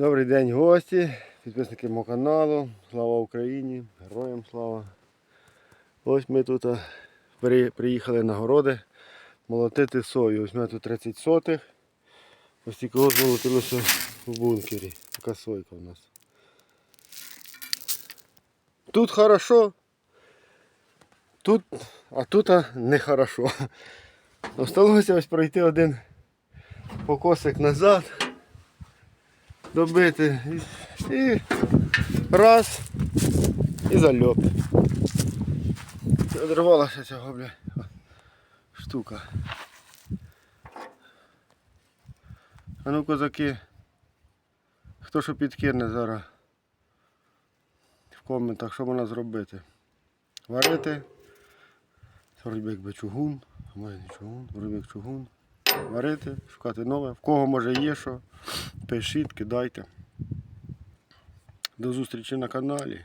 Добрий день, гості, підписники мого каналу. Слава Україні, героям слава. Ось ми тут при- приїхали на городи молотити сою. Ось мене тут 30 сотих. Ось тільки молотилося в бункері. Така сойка у нас. Тут хорошо. Тут, а тут не хорошо. Осталося ось пройти один покосик назад добити і, раз і зальот. Одривалася цього, бля, штука. А ну козаки, хто що підкине зараз в коментах, що можна зробити? Варити. Вроді би якби чугун, а може не чугун, вроді як чугун. Варити, шукати нове. В кого може є що, пишіть, кидайте. До зустрічі на каналі.